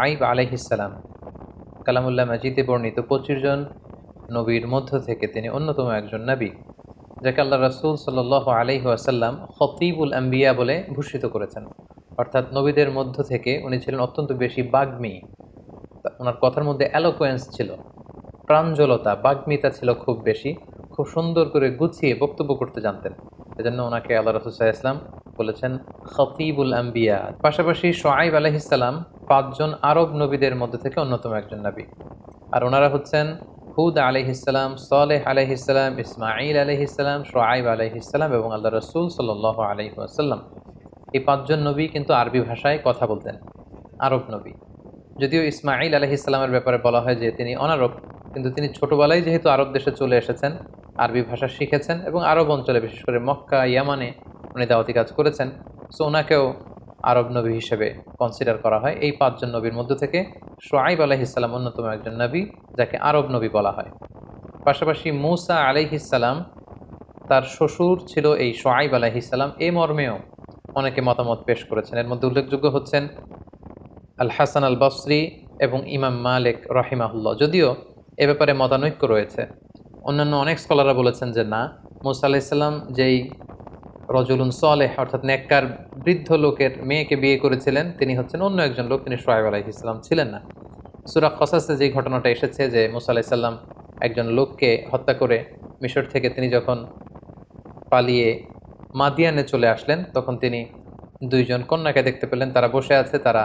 সোয়াইব আলহিসাল্লাম কালামুল্লাহ মাজিদে বর্ণিত পঁচিশ জন নবীর মধ্য থেকে তিনি অন্যতম একজন নবী, যাকে আল্লাহ রাসুল সাল আলহি আসাল্লাম খতিবুল আম্বিয়া বলে ভূষিত করেছেন। অর্থাৎ নবীদের মধ্য থেকে উনি ছিলেন অত্যন্ত বেশি বাগ্মী। ওনার কথার মধ্যে অ্যালোকোয়েন্স ছিল, প্রাঞ্জলতা, বাগ্মিতা ছিল খুব বেশি, খুব সুন্দর করে গুছিয়ে বক্তব্য করতে জানতেন। এজন্য ওনাকে আল্লাহ রসুল্লাহ ইসলাম বলেছেন খতিবুল আম্বিয়া। পাশাপাশি সোয়াইব আলহিসাল্লাম পাঁচজন আরব নবীদের মধ্যে থেকে অন্যতম একজন নবী। আর ওনারা হচ্ছেন হুদ আলহিসাল্লাম সালেহ আলহিসাল্লাম ইসমাইল আলহিসাল্লাম সোয়াইব আলহিসাল্লাম এবং আল্লাহ রসুল সাল আলহিহাসাল্লাম এই পাঁচজন নবী কিন্তু আরবি ভাষায় কথা বলতেন, আরব নবী। যদিও ইসমাইল আলহিসাল্লামের ব্যাপারে বলা হয় যে তিনি অনারব, কিন্তু তিনি ছোটবেলায় যেহেতু আরব দেশে চলে এসেছেন, আরবি ভাষা শিখেছেন এবং আরব অঞ্চলে বিশেষ করে মক্কা, ইয়ামানে উনি দাওয়াতি কাজ করেছেন। সো ওনাকেও আরব নবী হিসেবে কনসিডার করা হয়। এই পাঁচজন নবীর মধ্য থেকে সোয়াইব আলহিসাল্লাম অন্যতম একজন নবী, যাকে আরব নবী বলা হয়। পাশাপাশি মুসা আলহিসাল্লাম তার শ্বশুর ছিল এই সোয়াইব আলহিসাল্লাম এ মর্মেও অনেকে মতামত পেশ করেছেন। এর মধ্যে উল্লেখযোগ্য হচ্ছেন আল হাসান আল বসরি এবং ইমাম মালিক রহিমাহুল্লাহ। যদিও এ ব্যাপারে মতানৈক্য রয়েছে। অন্যান্য অনেক স্কলাররা বলেছেন যে না, মুসা আলাইসাল্লাম যেই রজুলুন সলেহ, অর্থাৎ নেককার বৃদ্ধ লোকের মেয়েকে বিয়ে করেছিলেন। তিনি হচ্ছেন অন্য একজন লোক, তিনি সোয়াইব ইসলাম ছিলেন না। সুরা খসাসে যে ঘটনাটা এসেছে যে মুসা আলাইসাল্লাম একজন লোককে হত্যা করে মিশর থেকে তিনি যখন পালিয়ে মাদিয়ানে চলে আসলেন, তখন তিনি দুইজন কন্যাকে দেখতে পেলেন। তারা বসে আছে, তারা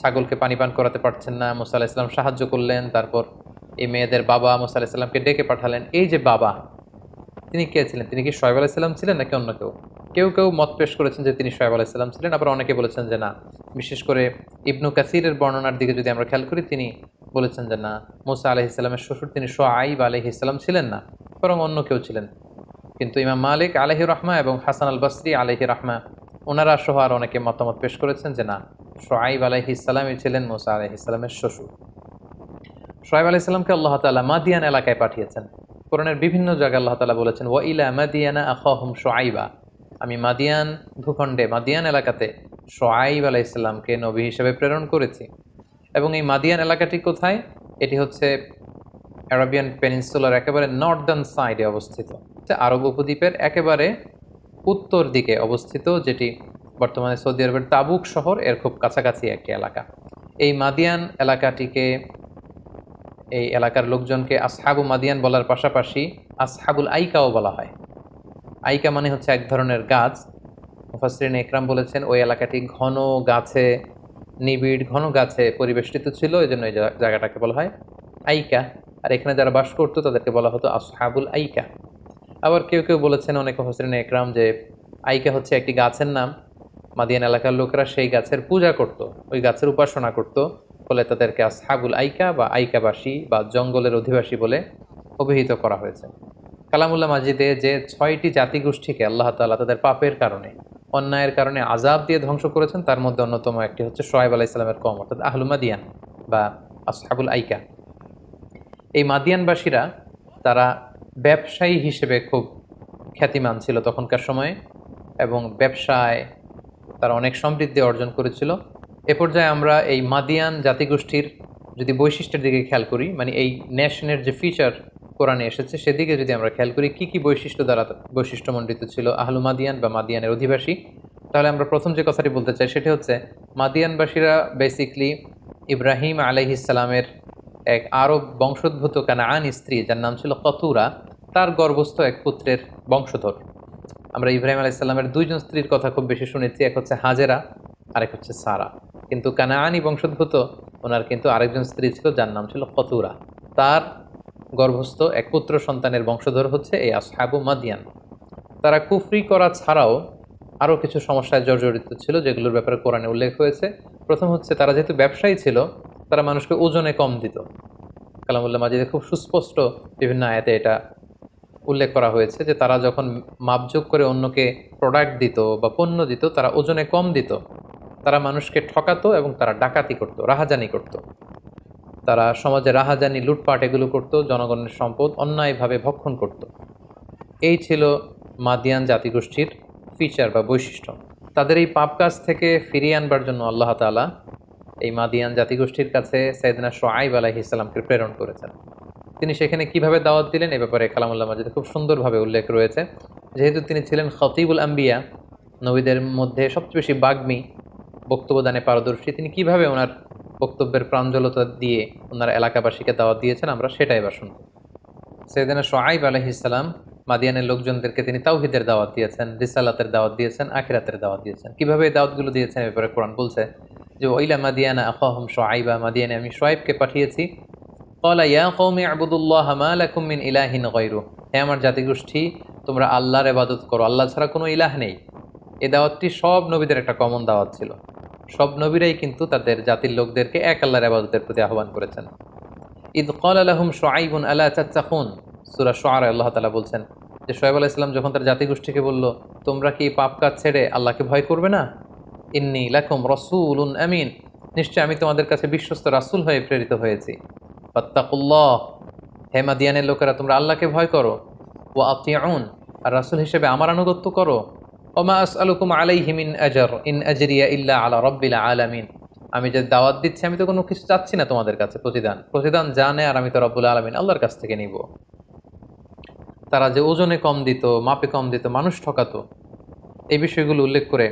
ছাগলকে পানি পান করাতে পারছেন না। মুসা আলাহিসাল্লাম সাহায্য করলেন, তারপর এই মেয়েদের বাবা মুসা আলাহিসাল্লামকে ডেকে পাঠালেন। এই যে বাবা তিনি কে ছিলেন? তিনি কি শোয়েব আলাইসাল্লাম ছিলেন নাকি অন্য কেউ? কেউ কেউ মত পেশ করেছেন যে তিনি শোয়েব আলাইসাল্লাম ছিলেন, আবার অনেকে বলেছেন যে না। বিশেষ করে ইবনু কাসিরের বর্ণনার দিকে যদি আমরা খেয়াল করি, তিনি বলেছেন যে না, মুসা আলহিসাল্লামের শ্বশুর তিনি সোয়াইব আলহিসাল্লাম ছিলেন না, বরং অন্য কেউ ছিলেন। কিন্তু ইমাম মালিক আলহি রহমা এবং হাসান আল বাসরি আলহি রহমা, ওনারা সহ আর অনেকে মতামত পেশ করেছেন যে না সোয়াইব আলহি ইসলামই ছিলেন মুসা আলহি ইসলামের শ্বশুর। সোয়াইব আলহি ইসলামকে আল্লাহ তালা মাদিয়ান এলাকায় পাঠিয়েছেন। কোরআনের বিভিন্ন জায়গায় আল্লাহ তালা বলেছেন, ওয়া ইলা মাদিয়ানা আখহম সোয়াইবা আমি মাদিয়ান ভূখণ্ডে, মাদিয়ান এলাকাতে সোয়াইব আলাহ ইসলামকে নবী হিসেবে প্রেরণ করেছি। এবং এই মাদিয়ান এলাকাটি কোথায়? এটি হচ্ছে অ্যারাবিয়ান পেনিনসুলার একেবারে নর্দার্ন সাইডে অবস্থিত। আরব উপদ্বীপের একেবারে উত্তর দিকে অবস্থিত, যেটি বর্তমানে সৌদি আরবের তাবুক শহর, এর খুব কাছাকাছি একটি এলাকা। এই মাদিয়ান এলাকাটিকে এই এলাকার লোকজনকে আসহাবু মাদিয়ান বলার পাশাপাশি আসহাবুল আইকাও বলা হয়। আইকা মানে হচ্ছে এক ধরনের গাছ। মুফাসরিন একরাম বলেছেন, ওই এলাকাটি ঘন গাছে, নিবিড় ঘন গাছে পরিবেষ্টিত ছিল এই জন্য এই জায়গাটাকে বলা হয় আইকা। আর এখানে যারা বাস করতো, তাদেরকে বলা হতো আসহাবুল আইকা। আবার কেউ কেউ বলেছেন, অনেক মুফাসরিন একরাম, যে আইকা হচ্ছে একটি গাছের নাম। মাদিয়ান এলাকার লোকেরা সেই গাছের পূজা করত, ওই গাছের উপাসনা করত। ফলে তাদেরকে আসহাবুল আইকা বা আইকাবাসী বা জঙ্গলের অধিবাসী বলে অভিহিত করা হয়েছে। কালামুল্লাহ মাজিদে যে ছয়টি জাতিগোষ্ঠীকে আল্লাহ তাআলা তাদের পাপের কারণে, অন্যায়ের কারণে আজাব দিয়ে ধ্বংস করেছেন, তার মধ্যে অন্যতম একটি হচ্ছে সোয়েব আলাহ ইসলামের কম, অর্থাৎ আহলু মাদিয়ান বা আসহাবুল আইকা। এই মাদিয়ানবাসীরা তারা ব্যবসায়ী হিসেবে খুব খ্যাতিমান ছিল তখনকার সময়ে এবং ব্যবসায় তারা অনেক সমৃদ্ধি অর্জন করেছিল। এ পর্যায়ে আমরা এই মাদিয়ান জাতিগোষ্ঠীর যদি বৈশিষ্ট্যের দিকে খেয়াল করি মানে এই ন্যাশনের যে ফিচার কোরআনে এসেছে, সেদিকে যদি আমরা খেয়াল করি, কি কি বৈশিষ্ট্য দ্বারা বৈশিষ্ট্যমণ্ডিত ছিল আহলু মাদিয়ান বা মাদিয়ানের অধিবাসী? তাহলে আমরা প্রথম যে কথাটি বলতে চাই, সেটি হচ্ছে মাদিয়ানবাসীরা বেসিকলি ইব্রাহিম আলাইহিসালামের এক আরব বংশোদ্ভূত কানাআন স্ত্রী, যার নাম ছিল কতুরা, তার গর্ভস্থ এক পুত্রের বংশধর। আমরা ইব্রাহিম আলাইসাল্লামের দুইজন স্ত্রীর কথা খুব বেশি শুনেছি, এক হচ্ছে হাজেরা আরেক হচ্ছে সারা। কিন্তু কানাআনি বংশোদ্ভূত ওনার কিন্তু আরেকজন স্ত্রী ছিল, যার নাম ছিল কতুরা। তার গর্ভস্থ এক পুত্র সন্তানের বংশধর হচ্ছে এই আসহাবু মাদিয়ান। তারা কুফরি করা ছাড়াও আরও কিছু সমস্যায় জর্জরিত ছিল, যেগুলোর ব্যাপারে কোরআনে উল্লেখ হয়েছে। প্রথম হচ্ছে, তারা যেহেতু ব্যবসায়ী ছিল, তারা মানুষকে ওজনে কম দিত। কালামুল্লাহ মাজিদে খুব সুস্পষ্ট বিভিন্ন আয়াতে এটা উল্লেখ করা হয়েছে যে তারা যখন মাপযোগ করে অন্যকে প্রোডাক্ট দিত বা পণ্য দিত, তারা ওজনে কম দিত। তারা মানুষকে ঠকাতো এবং তারা ডাকাতি করত, রাহাজানি করত। তারা সমাজে রাহাজানি, লুটপাট এগুলো করত, জনগণের সম্পদ অন্যায়ভাবে ভক্ষণ করত। এই ছিল মাদিয়ান জাতিগোষ্ঠীর ফিচার বা বৈশিষ্ট্য। তাদের এই পাপ কাজ থেকে ফিরিয়ে আনবার জন্য আল্লাহ তালা এই মাদিয়ান জাতিগোষ্ঠীর কাছে সাইদিনা সোয়াইব আলাহি ইসলামকে প্রেরণ করেছেন। তিনি সেখানে কীভাবে দাওয়াত দিলেন এ ব্যাপারে কালামুল্লাহ মাজিদে খুব সুন্দরভাবে উল্লেখ রয়েছে। যেহেতু তিনি ছিলেন খতিবুল আম্বিয়া, নবীদের মধ্যে সবচেয়ে বেশি বাগ্মী বক্তব্যদানে পারদর্শী, তিনি কীভাবে ওনার বক্তব্যের প্রাঞ্জলতা দিয়ে ওনার এলাকাবাসীকে দাওয়াত দিয়েছেন, আমরা সেটাই এবার শুনব। সৈয়দিনা সোয়াইব আলহিসাল্লাম মাদিয়ানের লোকজনদেরকে তিনি তাওহিদের দাওয়াত দিয়েছেন, রিসালাতের দাওয়াত দিয়েছেন, আখিরাতের দাওয়াত দিয়েছেন। কীভাবে এই দাওয়াতগুলো দিয়েছেন এ ব্যাপারে কোরআন বলছে যে, ওইলা মাদিয়ানা আখাহম সোয়াইবা মাদিয়ানে আমি সোয়াইবকে পাঠিয়েছি। কলা ইয়া কৌমি আবুদুল্লাহ মা মিন ইলাহিন গৈরু হে আমার জাতিগোষ্ঠী, তোমরা আল্লাহর এবাদত করো। আল্লাহ ছাড়া কোনো ইলাহ নেই। এই দাওয়াতটি সব নবীদের একটা কমন দাওয়াত ছিল। সব নবীরাই কিন্তু তাদের জাতির লোকদেরকে এক আল্লাহর আবাদতের প্রতি আহ্বান করেছেন। ঈদ কল আলহম সোয়াইবুন আল্লাহ চাচ্চাখুন সুরা সোয়ার আল্লাহ তালা বলছেন যে সোয়েব আলাহ ইসলাম যখন তার জাতিগোষ্ঠীকে বলল, তোমরা কি পাপ কাজ ছেড়ে আল্লাহকে ভয় করবে না? ইন্নি লাকুম রসুল উন আমিন, নিশ্চয় আমি তোমাদের কাছে বিশ্বস্ত রাসুল হয়ে প্রেরিত হয়েছি। ফত্তাকুল্লাহ, হে মাদিয়ানের লোকেরা, তোমরা আল্লাহকে ভয় করো। ও আতিয়াউন আর রাসুল হিসেবে আমার আনুগত্য করো। আলা আমি যে দাওয়াত দিচ্ছি, আমি তো কোনো কিছু চাচ্ছি না তোমাদের কাছে, প্রতিদান। প্রতিদান জানে আর আমি তো রব্বুল আলমিন আল্লাহর কাছ থেকে নিব। তারা যে ওজনে কম দিত, মাপে কম দিত, মানুষ ঠকাতো, এই বিষয়গুলো উল্লেখ করে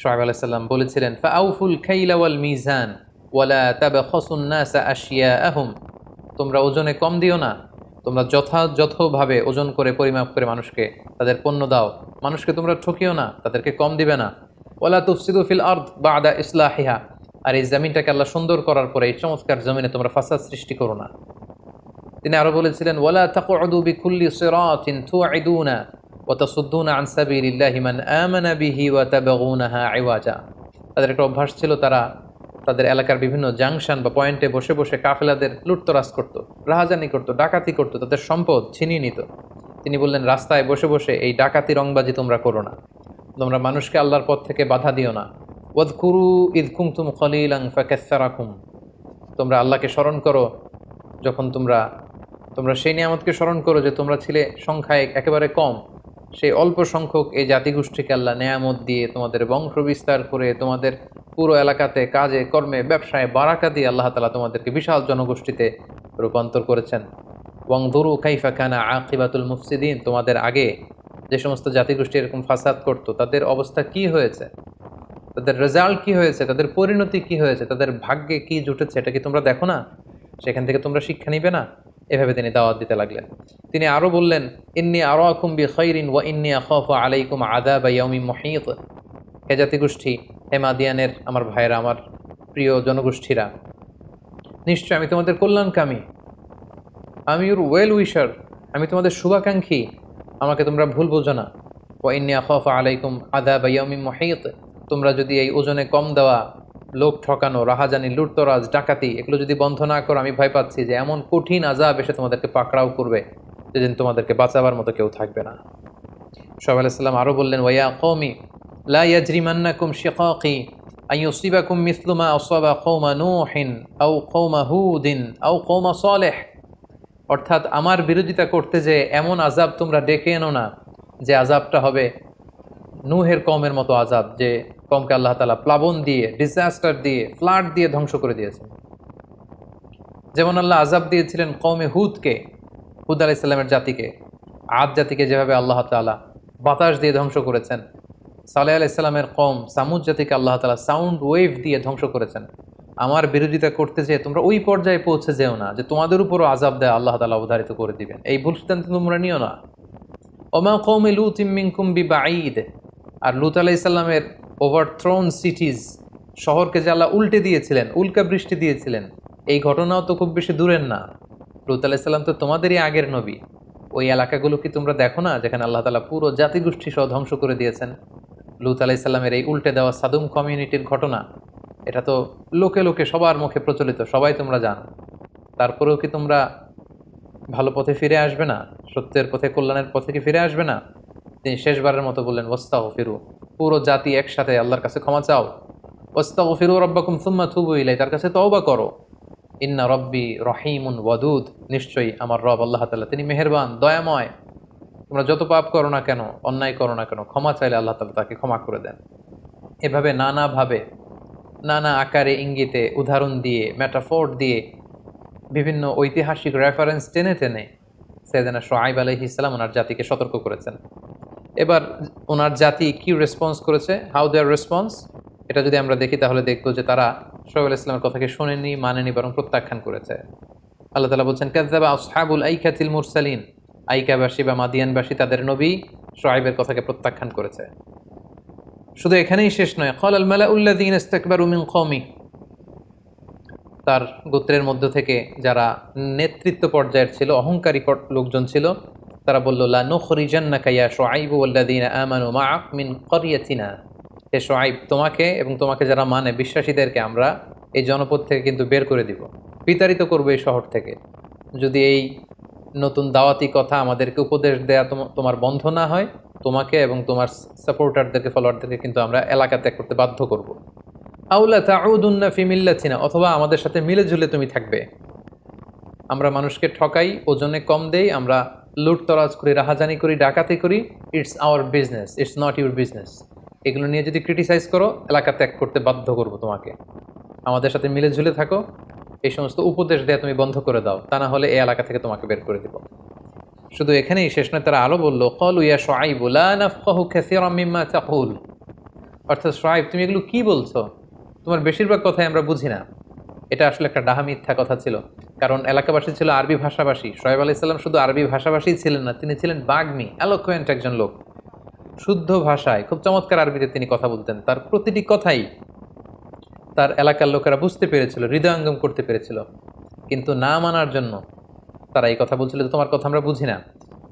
সোহাব আলাইসাল্লাম বলেছিলেন ফাউফুল খাইলা ওয়াল মিজান ওয়ালা তাবে খসুন্নাসা আশিয়া আহম তোমরা ওজনে কম দিও না, তোমরা যথাযথভাবে ওজন করে, পরিমাপ করে মানুষকে তাদের পণ্য দাও। মানুষকে তোমরা ঠকিও না, তাদেরকে কম দিবে না। ওলা তুফসিদু ফিল আর্দ বা আদা ইসলাহিহা। আর এই জমিনটাকে আল্লাহ সুন্দর করার পরে এই চমৎকার জমিনে তোমরা ফাসাদ সৃষ্টি করো না। তিনি আরও বলেছিলেন, ওয়ালা তাকুদু বিকুল্লি সিরাতিন তুআইদুনা ওয়া তাসুদ্দুনা আন সাবিলিল্লাহি মান আমানা বিহি ওয়া তাবগুনাহা আইওয়াজা তাদের একটা অভ্যাস ছিল, তারা তাদের এলাকার বিভিন্ন জাংশন বা পয়েন্টে বসে বসে কাফেলাদের লুটতরাজ করতো, রাহাজানি করতো, ডাকাতি করতো, তাদের সম্পদ ছিনিয়ে নিত। তিনি বললেন, রাস্তায় বসে বসে এই ডাকাতি রংবাজি তোমরা করো না। তোমরা মানুষকে আল্লাহর পথ থেকে বাধা দিও না। ওদ কুরু ঈদ কুমতুম খলিলাং ফাকাসারাকুম তোমরা আল্লাহকে স্মরণ করো যখন তোমরা তোমরা সেই নিয়ামতকে স্মরণ করো যে তোমরা ছিলে সংখ্যায় একেবারে কম। সেই অল্প সংখ্যক এই জাতিগোষ্ঠীকে আল্লাহ নেয়ামত দিয়ে তোমাদের বংশ বিস্তার করে তোমাদের পুরো এলাকাতে কাজে, কর্মে, ব্যবসায় বারাকা দিয়ে আল্লাহ তালা তোমাদেরকে বিশাল জনগোষ্ঠীতে রূপান্তর করেছেন। ওয়াং ধরু কাইফা খানা আকিবাতুল মুফসিদিন, তোমাদের আগে যে সমস্ত জাতিগোষ্ঠী এরকম ফাসাদ করতো, তাদের অবস্থা কি হয়েছে? তাদের রেজাল্ট কি হয়েছে? তাদের পরিণতি কি হয়েছে? তাদের ভাগ্যে কি জুটেছে? এটা কি তোমরা দেখো না? সেখান থেকে তোমরা শিক্ষা নিবে না? এভাবে তিনি দাওয়াত দিতে লাগলেন। তিনি আরও বললেন, ইন্নি আরও আকুম বি খৈরিন ওয়া ইন্নি আখফ আলাইকুম আদা বা ইয়মি মহিত। হে জাতিগোষ্ঠী, হে মাদিয়ানের আমার ভাইয়েরা, আমার প্রিয় জনগোষ্ঠীরা, নিশ্চয় আমি তোমাদের কল্যাণকামী। আমি ইউর ওয়েল উইশার আমি তোমাদের শুভাকাঙ্ক্ষী। আমাকে তোমরা ভুল বোঝো না। ও ইন্নি আখফ আলাইকুম আদা বা ইয়মি মহিত। তোমরা যদি এই ওজনে কম দেওয়া লোক ঠকানো, রাহাজানি, লুটতরাজ, ডাকাতি, এগুলো যদি বন্ধ না করো, আমি ভয় পাচ্ছি যে এমন কঠিন আজাব এসে তোমাদেরকে পাকড়াও করবে, যেদিন তোমাদেরকে বাঁচাবার মতো কেউ থাকবে না। সব আলাইসাল্লাম আরও বললেন, ওয়া কৌমি লা ইয়াজরিমান্নাকুম শিকাকি আইয়ুসিবাকুম মিসলুমা আসাবা কৌমা নুহিন, আও কৌমা হুদিন, আও কৌমা সলেহ। অর্থাৎ আমার বিরোধিতা করতে যে এমন আজাব তোমরা ডেকে এনো না যে আজাবটা হবে নুহের কমের মতো আজাব যে কমকে আল্লাহ তালা প্লাবন দিয়ে ডিজাস্টার দিয়ে ফ্লাড দিয়ে ধ্বংস করে দিয়েছেন। যেমন আল্লাহ আজাব দিয়েছিলেন কমে হুদকে, হুদ আলাহ ইসলামের জাতিকে। আদ জাতিকে যেভাবে আল্লাহ তালা বাতাস দিয়ে ধ্বংস করেছেন, সালেহ আলাহ ইসলামের কম সামুদ জাতিকে আল্লাহ তালা সাউন্ড ওয়েভ দিয়ে ধ্বংস করেছেন। আমার বিরোধিতা করতে চেয়ে তোমরা ওই পর্যায়ে পৌঁছে যেও না যে তোমাদের উপরও আজাব দেয় আল্লাহ তালা অবধারিত করে দিবেন। এই ভুল সিদ্ধান্ত তোমরা নিও না। ওমা কৌমে লু তিমিংকুম বি বাঈদ আর লুত আলাহ ইসলামের ওভারথ্রোন সিটিজ শহরকে যে আল্লাহ উল্টে দিয়েছিলেন, উল্কা বৃষ্টি দিয়েছিলেন, এই ঘটনাও তো খুব বেশি দূরের না। লুত আলাইসাল্লাম তো তোমাদেরই আগের নবী। ওই এলাকাগুলো কি তোমরা দেখো না যেখানে আল্লাহ তালা পুরো জাতিগোষ্ঠী সহ ধ্বংস করে দিয়েছেন? লুত আলাইসাল্লামের এই উল্টে দেওয়া সাদুম কমিউনিটির ঘটনা এটা তো লোকে লোকে, সবার মুখে প্রচলিত, সবাই তোমরা জানো। তারপরেও কি তোমরা ভালো পথে ফিরে আসবে না? সত্যের পথে, কল্যাণের পথে কি ফিরে আসবে না? তিনি শেষবারের মতো বললেন ওস্তাহ ফিরু পুরো জাতি একসাথে আল্লাহর কাছে ক্ষমা চাও। ওস্তাহ ফিরু রব্বাকুম সুম্মা থুবু ইলাই তার কাছে তওবা করো। ইন্না রব্বি রহিমুন ওয়াদুদ, নিশ্চয়ই আমার রব আল্লাহ তালা তিনি মেহেরবান, দয়াময়। তোমরা যত পাপ করো না কেন, অন্যায় করো না কেন, ক্ষমা চাইলে আল্লাহ তালা তাকে ক্ষমা করে দেন। এভাবে নানাভাবে নানা আকারে ইঙ্গিতে, উদাহরণ দিয়ে মেটাফোর দিয়ে বিভিন্ন ঐতিহাসিক রেফারেন্স টেনে টেনে সৈয়দানা সোহাইব আলহি ইসলাম ওনার জাতিকে সতর্ক করেছেন। এবার ওনার জাতি কি রেসপন্স করেছে? হাউ দেয়ার রেসপন্স এটা যদি আমরা দেখি তাহলে দেখব যে তারা সোহেব ইসলামের কথাকে শোনেনি মানেনি বরং প্রত্যাখ্যান করেছে। আল্লাহ তালা বলছেন কাজাবা আসহাবুল আইকাতিল মুরসালিন। আইকাবাসী বা মাদিয়ানবাসী তাদের নবী সোহাইবের কথাকে প্রত্যাখ্যান করেছে। শুধু এখানেই শেষ নয়, কল আল মালা উল্লাদিন ইস্তাকবার উমিন কমি তার গোত্রের মধ্য থেকে যারা নেতৃত্ব পর্যায়ের ছিল, অহংকারী লোকজন ছিল, তারা বলল, লা নুখরিজান্নাকা ইয়া শুআইব ওয়াল্লাযীনা আমানু মাআক মিন ক্বরিয়াতিনা হে শুআইব, তোমাকে এবং তোমাকে যারা মানে বিশ্বাসীদেরকে আমরা এই জনপদ থেকে কিন্তু বের করে দিব, বিতাড়িত করবে এই শহর থেকে। যদি এই নতুন দাওয়াতি কথা আমাদেরকে উপদেশ দেয়া তোম- তোমার বন্ধ না হয়, তোমাকে এবং তোমার সাপোর্টারদেরকে ফলোয়ারদেরকে কিন্তু আমরা এলাকা ত্যাগ করতে বাধ্য করব। আউলা তাউদুন্না ফি মিল্লাতিনা, অথবা আমাদের সাথে মিলে ঝুলে তুমি থাকবে। আমরা মানুষকে ঠকাই, ওজনে কম দেই, আমরা লুটতরাজ করি, রাহাজানি করি, ডাকাতি করি it's our business it's not your business এগুলো নিয়ে যদি ক্রিটিসাইজ করো, এলাকা ত্যাগ করতে বাধ্য করব তোমাকে। আমাদের সাথে মিলে ঝুলে থাকো। এই সমস্ত উপদেশ দেয়া তুমি বন্ধ করে দাও, তা না হলে এই এলাকা থেকে তোমাকে বের করে দিব। শুধু এখানেই শেষ নয়, তারা আরও বলল, কল ইয়া মিম্মা তাকুল। অর্থাৎ সোয়াইব তুমি এগুলো কি বলছো? তোমার বেশিরভাগ কথাই আমরা বুঝি না। এটা আসলে একটা ডাহা মিথ্যা কথা ছিল। কারণ এলাকাবাসী ছিল আরবি ভাষাভাষী। সোহেব আলি ইসলাম শুধু আরবি ভাষাভাষী ছিলেন না, তিনি ছিলেন বাগ্মি অ্যালোকোয়েন্ট একজন লোক। শুদ্ধ ভাষায়, খুব চমৎকার আরবিতে তিনি কথা বলতেন। তার প্রতিটি কথাই তার এলাকার লোকেরা বুঝতে পেরেছিল, হৃদয়ঙ্গম করতে পেরেছিল। কিন্তু না মানার জন্য তারা এই কথা বলছিল তোমার কথা আমরা বুঝি না।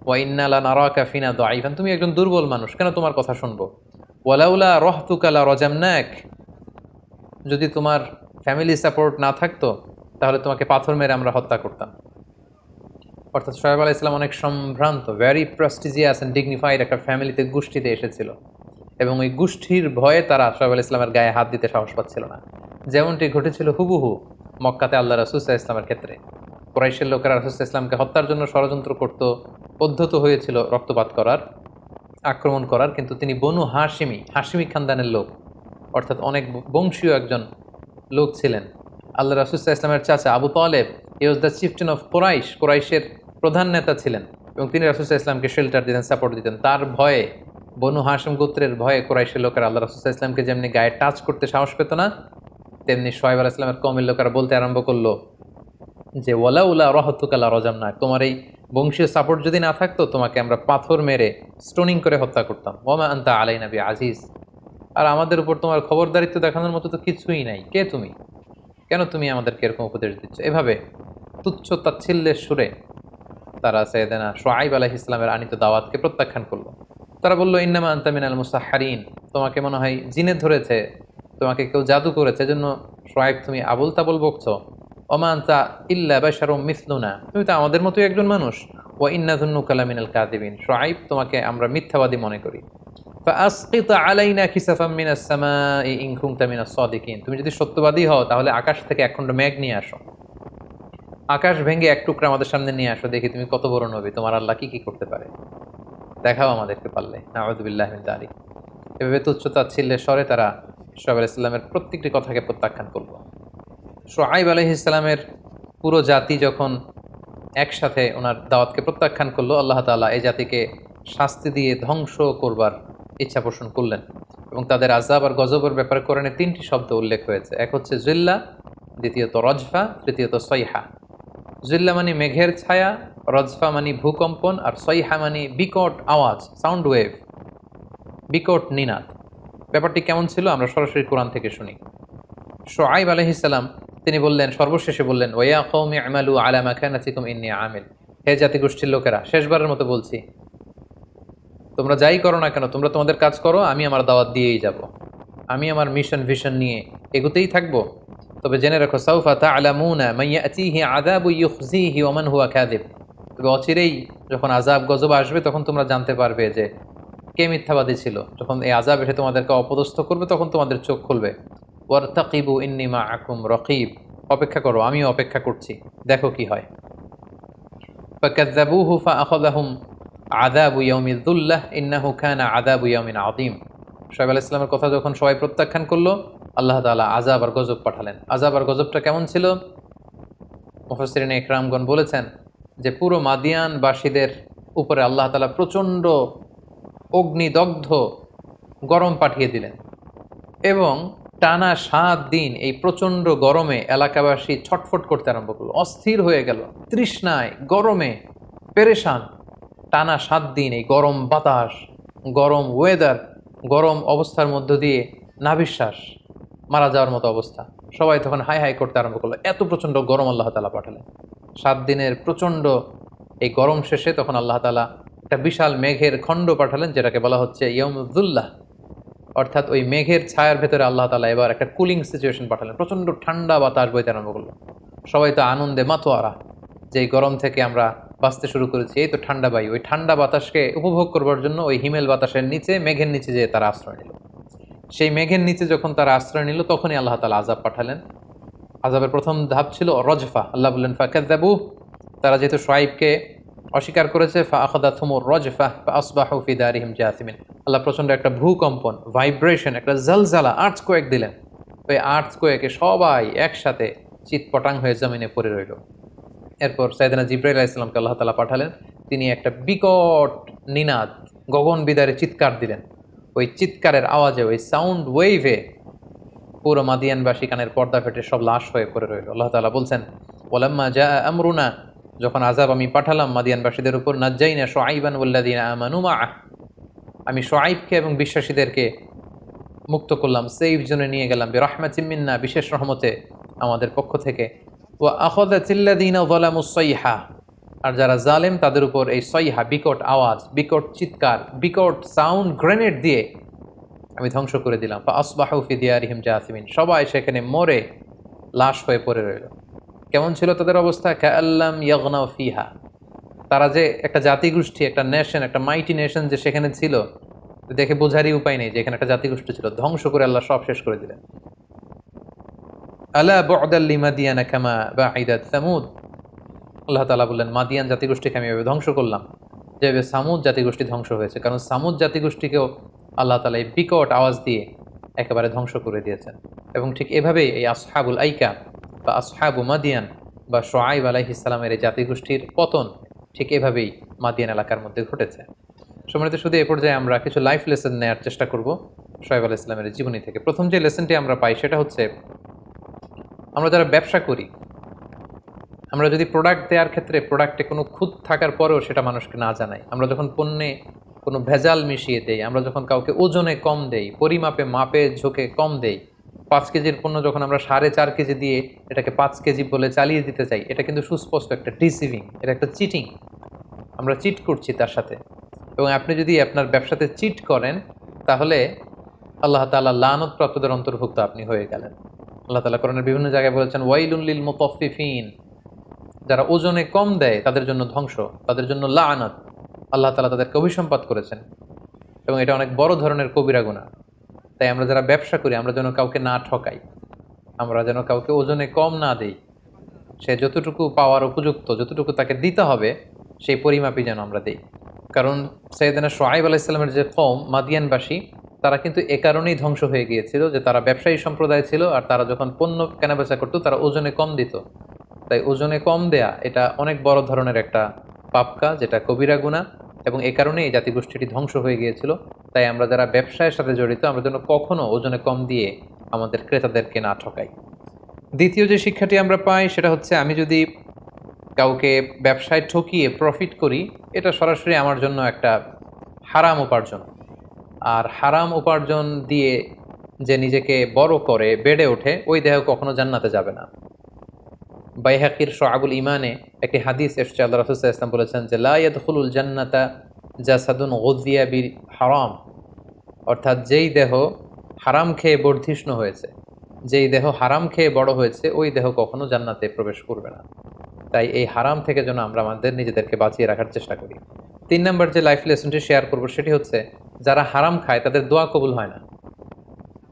ওয়াইন্নালা নারাকা ফিনা দাইফান তুমি একজন দুর্বল মানুষ, কেন তোমার কথা শুনব? ওয়ালাউলা রহতুকালা রজামনাক। যদি তোমার ফ্যামিলি সাপোর্ট না থাকতো, তাহলে তোমাকে পাথর মেরে আমরা হত্যা করতাম। অর্থাৎ সোহেব আলাহ ইসলাম অনেক সম্ভ্রান্ত ভ্যারি প্রেস্টিজিয়াস অ্যান্ড ডিগনিফাইড একটা ফ্যামিলিতে গোষ্ঠীতে এসেছিল। এবং ওই গোষ্ঠীর ভয়ে তারা সোহেব আলাহ ইসলামের গায়ে হাত দিতে সাহস পাচ্ছিল না। যেমনটি ঘটেছিল হুবহু মক্কাতে আল্লাহ রাসুসাহ ইসলামের ক্ষেত্রে। কোরাইশের লোকেরা রাসুসাহ ইসলামকে হত্যার জন্য ষড়যন্ত্র করত পদ্ধত হয়েছিল রক্তপাত করার, আক্রমণ করার, কিন্তু তিনি বনু হাসিমি হাসিমি খানদানের লোক, অর্থাৎ অনেক বংশীয় একজন লোক ছিলেন। আল্লাহ রাসুসাহ ইসলামের চাচা Abu Talib he was the chieftain of Quraysh, কোরাইশের প্রধান নেতা ছিলেন এবং তিনি রাসুসাহ ইসলামকে শেল্টার দিতেন সাপোর্ট দিতেন। তার ভয়ে বনু হাসিম গোত্রের ভয়ে কোরাইশের লোকেরা আল্লাহ রাসুসাহ ইসলামকে যেমনি গায়ে টাচ করতে সাহস পেত না, তেমনি সোহেব আল ইসলামের কমের লোকেরা বলতে আরম্ভ করল যে ওলা উলা রহতুকালা রজাম না তোমার এই বংশীয় সাপোর্ট যদি না থাকতো, তোমাকে আমরা পাথর মেরে স্টোনিং করে হত্যা করতাম। ওমা আন্তা আলাই নাবি আজিজ আর আমাদের উপর তোমার খবরদারিত্ব দেখানোর মতো তো কিছুই নাই। কে তুমি? কেন তুমি আমাদেরকে এরকম উপদেশ দিচ্ছ? এভাবে তুচ্ছ তাচ্ছিল্যের সুরে তারা সৈয়দানা সোয়াইব আলাহ ইসলামের আনিত দাওয়াতকে প্রত্যাখ্যান করল। তারা বলল, ইন্নামা আন্তামিন আন্তামিনাল মুসাহারিন তোমাকে মনে হয় জিনে ধরেছে, তোমাকে কেউ জাদু করেছে জন্য সোয়েব তুমি আবুল তাবল বকছ। অমা আন্তা ইল্লা বা সারম মিসলুনা। তুমি তো আমাদের মতোই একজন মানুষ। ও ইন্নাধুন্ন কালামিন আল কাদিবিন সোয়েব তোমাকে আমরা মিথ্যাবাদী মনে করি। তুমি যদি সত্যবাদী হও, তাহলে আকাশ থেকে একখণ্ড ম্যাগ নিয়ে আসো। আকাশ ভেঙে এক টুকরা আমাদের সামনে নিয়ে আসো। দেখি তুমি কত বড় নবী, তোমার আল্লাহ কি কি করতে পারে? দেখাও আমাদেরকে পারলে। মিন যালিক এভাবে তুচ্ছতা ছিল্লে স্বরে তারা সোহাব আলাইহিস সালামের প্রত্যেকটি কথাকে প্রত্যাখ্যান করল। সোহাইব আলাইহিস ইসলামের পুরো জাতি যখন একসাথে ওনার দাওয়াতকে প্রত্যাখ্যান করল, আল্লাহ তাআলা এই জাতিকে শাস্তি দিয়ে ধ্বংস করবার ইচ্ছা পোষণ করলেন এবং তাদের আজাব আর গজবের ব্যাপারে কোরআনে তিনটি শব্দ উল্লেখ হয়েছে। এক হচ্ছে জিল্লা, দ্বিতীয়ত রজফা, তৃতীয়ত সৈহা জিল্লা মানে মেঘের ছায়া রজফা মানে ভূকম্পন আর সৈহা মানে বিকট আওয়াজ সাউন্ড ওয়েভ বিকট নিনাদ। ব্যাপারটি কেমন ছিল আমরা সরাসরি কোরআন থেকে শুনি। শোয়াইব আলহিসাল্লাম তিনি বললেন, সর্বশেষে বললেন, ওয়া কৌমি আমালু আলা মাখানাতিকুম ইন্নি আমিল। হে জাতিগোষ্ঠীর লোকেরা, শেষবারের মতো বলছি, তোমরা যাই করো না কেন, তোমরা তোমাদের কাজ করো, আমি আমার দাওয়াত দিয়েই যাব। আমি আমার মিশন ভিশন নিয়ে এগোতেই থাকব। তবে জেনে রাখো, সাউফা তা'লামুনা মান ইয়াতিহি আযাবু ইউখজিহি ওয়া মান হুয়া কাযিব। তবে অচিরেই যখন আজাব গজব আসবে, তখন তোমরা জানতে পারবে যে কে মিথ্যাবাদী ছিল। যখন এই আজাব এসে তোমাদেরকে অপদস্থ করবে, তখন তোমাদের চোখ খুলবে। ওয়ার্তাকিবু ইন্নিমা আকুম রকিব। অপেক্ষা করো, আমিও অপেক্ষা করছি। দেখো কি হয়। হুফা আহম আদাবু ইয়মিদুল্লাহ ইন্নাহু খানা আদাবু ইয়মিন আদিম সাহেব আল ইসলামের কথা যখন সবাই প্রত্যাখ্যান করল, আল্লাহ তালা আজাব আর গজব পাঠালেন। আজাব আর গজবটা কেমন ছিল? মুফাসরিন ইকরামগণ বলেছেন যে পুরো মাদিয়ানবাসীদের উপরে আল্লাহ তালা প্রচণ্ড অগ্নিদগ্ধ গরম পাঠিয়ে দিলেন। এবং টানা সাত দিন এই প্রচণ্ড গরমে এলাকাবাসী ছটফট করতে আরম্ভ করল। অস্থির হয়ে গেল, তৃষ্ণায়, গরমে পেরেশান। টানা সাত দিন এই গরম বাতাস, গরম ওয়েদার গরম অবস্থার মধ্য দিয়ে নাভিশ্বাস মারা যাওয়ার মতো অবস্থা। সবাই তখন হাই হাই করতে আরম্ভ করল। এত প্রচণ্ড গরম আল্লাহ তালা পাঠালেন। সাত দিনের প্রচণ্ড এই গরম শেষে তখন আল্লাহ তালা একটা বিশাল মেঘের খণ্ড পাঠালেন, যেটাকে বলা হচ্ছে ইয়মদুল্লাহ অর্থাৎ ওই মেঘের ছায়ার ভেতরে আল্লাহ তালা এবার একটা কুলিং সিচুয়েশন পাঠালেন। প্রচণ্ড ঠান্ডা বাতাস বইতে আরম্ভ করল। সবাই তো আনন্দে মাতোয়ারা যে গরম থেকে আমরা বাঁচতে শুরু করেছি, এই তো ঠান্ডা বায়ু। ওই ঠান্ডা বাতাসকে উপভোগ করবার জন্য ওই হিমেল বাতাসের নিচে, মেঘের নিচে যেয়ে তারা আশ্রয় নিল। সেই মেঘের নিচে যখন তারা আশ্রয় নিল, তখনই আল্লাহ তালা আজাব পাঠালেন। আজাবের প্রথম ধাপ ছিল রজফা। আল্লাহ বললেন ফাকাদাবু তারা যেহেতু সোয়াইবকে অস্বীকার করেছে ফা আখদা থুমুর রজফা ফা আসবাহ ফি দারিহিম জাসিমিন। আল্লাহ প্রচণ্ড একটা ভূকম্পন, ভাইব্রেশন, একটা জলজালা আর্থ কোয়েক দিলেন। ওই আর্থ কোয়েকে সবাই একসাথে চিৎপটাং হয়ে জমিনে পড়ে রইল। এরপর সাইদানা জিব্রাইল ইসলামকে আল্লাহ তালা পাঠালেন। তিনি একটা বিকট নিনাদ গগন বিদারে চিৎকার দিলেন। ওই চিৎকারের আওয়াজে, ওই সাউন্ড ওয়েভে পুরো মাদিয়ানবাসী কানের পর্দা ফেটে সব লাশ হয়ে পড়ে রইল। আল্লাহ তালা বলছেন ওলাম্মা যা আমরুনা, যখন আজাব আমি পাঠালাম মাদিয়ানবাসীদের উপর, নাজ্জাইনা সোয়াইবান উল্লাদিন আমানুমা আমি সোয়াইবকে এবং বিশ্বাসীদেরকে মুক্ত করলাম, সেফ জোনে নিয়ে গেলাম। বিরহমা চিম্মিন্না বিশেষ রহমতে আমাদের পক্ষ থেকে। ও আখদা চিল্লাদিনা ওয়ালামুসইহা আর যারা জালেম তাদের উপর এই সইহা বিকট আওয়াজ, বিকট চিৎকার, বিকট সাউন্ড গ্রেনেড দিয়ে আমি ধ্বংস করে দিলাম। বা আসবাহু ফিদিয়ারিহিম জাসিমিন। সবাই সেখানে মরে লাশ হয়ে পড়ে রইল। কেমন ছিল তাদের অবস্থা? কাল্লাম ইয়াগনা ফিহা। তারা যে একটা জাতিগোষ্ঠী, একটা নেশন একটা মাইটি নেশন যে সেখানে ছিল, দেখে বোঝারই উপায় নেই যে এখানে একটা জাতিগোষ্ঠী ছিল। ধ্বংস করে আল্লাহ সব শেষ করে দিলেন। আল্লাহ বদাল্লি মাদিয়ানা কামা বা আইদাত সামুদ। আল্লাহ তালা বললেন, মাদিয়ান জাতিগোষ্ঠীকে আমি এভাবে ধ্বংস করলাম। যেভাবে সামুদ জাতিগোষ্ঠী ধ্বংস হয়েছে। কারণ সামুদ জাতিগোষ্ঠীকেও আল্লাহ তালা এই বিকট আওয়াজ দিয়ে একেবারে ধ্বংস করে দিয়েছেন। এবং ঠিক এভাবেই এই আসহাবুল আইকা বা আসহাবু মাদিয়ান বা সোয়াইব আলাইহিস সালামের এই জাতিগোষ্ঠীর পতন ঠিক এভাবেই মাদিয়ান এলাকার মধ্যে ঘটেছে। সম্মানিত শুধু এ পর্যায়ে আমরা কিছু লাইফ লেসন নেওয়ার চেষ্টা করব সোয়েব আলাহ ইসলামের জীবনী থেকে। প্রথম যে লেসনটি আমরা পাই সেটা হচ্ছে, আমরা যারা ব্যবসা করি, আমরা যদি প্রোডাক্ট দেওয়ার ক্ষেত্রে প্রোডাক্টে কোনো খুঁত থাকার পরেও সেটা মানুষকে না জানাই। আমরা যখন পণ্যে কোনো ভেজাল মিশিয়ে দেই। আমরা যখন কাউকে ওজনে কম দেই, পরিমাপে, মাপে, ঝোঁকে কম দেই, পাঁচ কেজির পণ্য যখন আমরা সাড়ে চার কেজি দিয়ে এটাকে পাঁচ কেজি বলে চালিয়ে দিতে চাই, এটা কিন্তু সুস্পষ্ট একটা ডিসিভিং এটা একটা চিটিং আমরা চিট করছি তার সাথে। এবং আপনি যদি আপনার ব্যবসাতে চিট করেন, তাহলে আল্লাহ তালা লানত প্রাপ্তদের অন্তর্ভুক্ত আপনি হয়ে গেলেন। আল্লাহ তালা কোরআনের বিভিন্ন জায়গায় বলেছেন ওয়াইলুল্লিল মোতফিফিন যারা ওজনে কম দেয়, তাদের জন্য ধ্বংস, তাদের জন্য লানত। আল্লাহ তালা তাদেরকে অভিসম্পাত করেছেন। এবং এটা অনেক বড় ধরনের কবিরা গুণা তাই আমরা যারা ব্যবসা করি, আমরা যেন কাউকে না ঠকাই। আমরা যেন কাউকে ওজনে কম না দেই। সে যতটুকু পাওয়ার উপযুক্ত, যতটুকু তাকে দিতে হবে, সেই পরিমাপই যেন আমরা দিই। কারণ সৈয়দানা সোহাইব আলাইসাল্লামের যে কম মাদিয়ানবাসী, তারা কিন্তু এ কারণেই ধ্বংস হয়ে গিয়েছিল যে তারা ব্যবসায়ী সম্প্রদায় ছিল আর তারা যখন পণ্য কেনাবেচা করতো, তারা ওজনে কম দিত। তাই ওজনে কম দেয়া, এটা অনেক বড় ধরনের একটা পাপকা, যেটা কবিরা গুণা, এবং এ কারণে এই জাতিগোষ্ঠীটি ধ্বংস হয়ে গিয়েছিল। তাই আমরা যারা ব্যবসায়ের সাথে জড়িত, আমরা যেন কখনো ওজনে কম দিয়ে আমাদের ক্রেতাদেরকে না ঠকাই। দ্বিতীয় যে শিক্ষাটি আমরা পাই, সেটা হচ্ছে আমি যদি কাউকে ব্যবসায় ঠকিয়ে প্রফিট করি, এটা সরাসরি আমার জন্য একটা হারাম উপার্জন। আর হারাম উপার্জন দিয়ে যে নিজেকে বড় করে, বেড়ে ওঠে, ওই দেহ কখনো জান্নাতে যাবে না। বাইহাকির সোয়াবুল ইমানে একটি হাদিস এসছে, আল্লাহ রসুল ইসলাম বলেছেন যে লাইয়াদুল জান্নাতা জাসাদুন গজিয়া বির হারাম। অর্থাৎ যেই দেহ হারাম খেয়ে বর্ধিষ্ণ হয়েছে, যেই দেহ হারাম খেয়ে বড় হয়েছে, ওই দেহ কখনো জান্নাতে প্রবেশ করবে না। তাই এই হারাম থেকে যেন আমরা আমাদের নিজেদেরকে বাঁচিয়ে রাখার চেষ্টা করি। তিন নম্বর যে লাইফ লেসনটি শেয়ার করব, সেটি হচ্ছে, যারা হারাম খায়, তাদের দোয়া কবুল হয় না।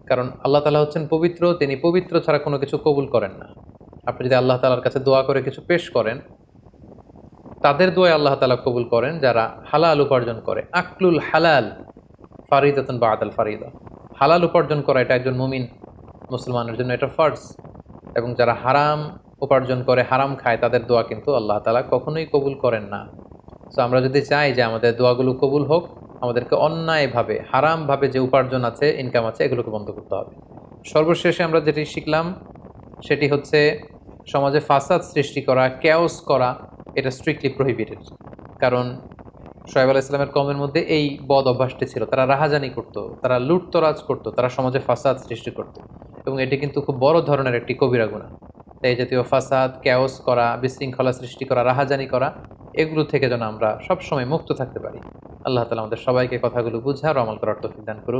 কারণ আল্লাহ তালা হচ্ছেন পবিত্র, তিনি পবিত্র ছাড়া কোনো কিছু কবুল করেন না। আপনি যদি আল্লাহ তালার কাছে দোয়া করে কিছু পেশ করেন, তাদের দোয়া আল্লাহ তালা কবুল করেন যারা হালাল উপার্জন করে। আকলুল হালাল ফারিদাতন বা আদাল ফারিদা। হালাল উপার্জন করা এটা একজন মুমিন মুসলমানের জন্য এটা ফার্স এবং যারা হারাম উপার্জন করে, হারাম খায়, তাদের দোয়া কিন্তু আল্লাহ তালা কখনোই কবুল করেন না। সো আমরা যদি চাই যে আমাদের দোয়াগুলো কবুল হোক, আমাদেরকে অন্যায়ভাবে, হারামভাবে যে উপার্জন আছে ইনকাম আছে, এগুলোকে বন্ধ করতে হবে। সর্বশেষে আমরা যেটি শিখলাম সেটি হচ্ছে সমাজে ফাসাদ সৃষ্টি করা ক্যাওস করা, এটা স্ট্রিক্টলি প্রহিবিটেড কারণ সোহেব আলাহ ইসলামের কমের মধ্যে এই বদ অভ্যাসটি ছিল। তারা রাহাজানি করত, তারা লুটতরাজ করত, তারা সমাজে ফাসাদ সৃষ্টি করত। এবং এটি কিন্তু খুব বড় ধরনের একটি কবিরা গুণা। তাই জাতীয় ফাসাদ ক্যাওস করা, বিশৃঙ্খলা সৃষ্টি করা, রাহাজানি করা, এগুলো থেকে যেন আমরা সবসময় মুক্ত থাকতে পারি। আল্লাহ তালা আমাদের সবাইকে কথাগুলো বুঝার আমল করার তফিক দান করুন